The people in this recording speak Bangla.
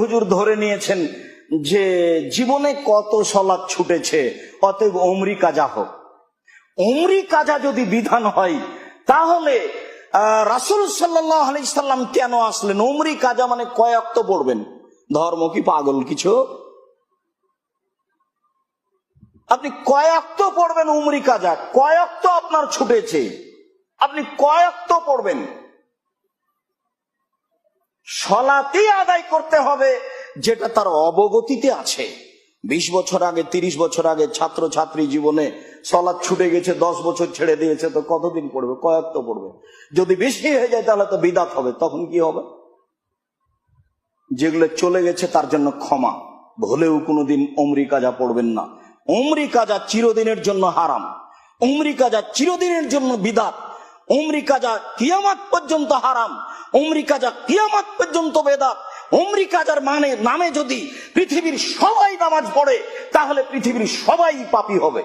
হুজুর ধরে নিয়েছেন যে জীবনে কত সলাদ ছুটেছে, অতএব অমরি কাজা হোক। অমরি কাজা যদি বিধান হয়, তাহলে রাসূল সাল্লাহ আলাইসাল্লাম কেন আসলেন? অমরি কাজা মানে কয়েক তো পড়বেন? ধর্ম কি পাগল কিছু? আপনি কয়েক তো পড়বেন উমরি কাজা? কয়েক তো আপনার ছুটেছে? আপনি কয়েক তো পড়বেন? সলাতেই আদায় করতে হবে, যেটা তার অবগতিতে আছে। বিশ বছর আগে, তিরিশ বছর আগে ছাত্র ছাত্রী জীবনে সলাৎ ছুটে গেছে, দশ বছর ছেড়ে দিয়েছে, তো কতদিন পড়বে? কয়েক তো পড়বে। যদি বেশি হয়ে যায়, তাহলে তো বিদাত হবে। তখন কি হবে? যেগুলো চলে গেছে, তার জন্য ক্ষমা। ভুলেও কোনোদিন অমরি কাজা পড়বেন না। অমরি কাজা চিরদিনের জন্য হারাম। অমরি কাজা চিরদিনের জন্য বিদাত। অমরি কাজা কিয়ামাত পর্যন্ত হারাম। অমরি কাজা কিয়ামাত পর্যন্ত বেদাত অমরি কাজার মানে নামে যদি পৃথিবীর সবাই নামাজ পড়ে, তাহলে পৃথিবীর সবাই পাপি হবে।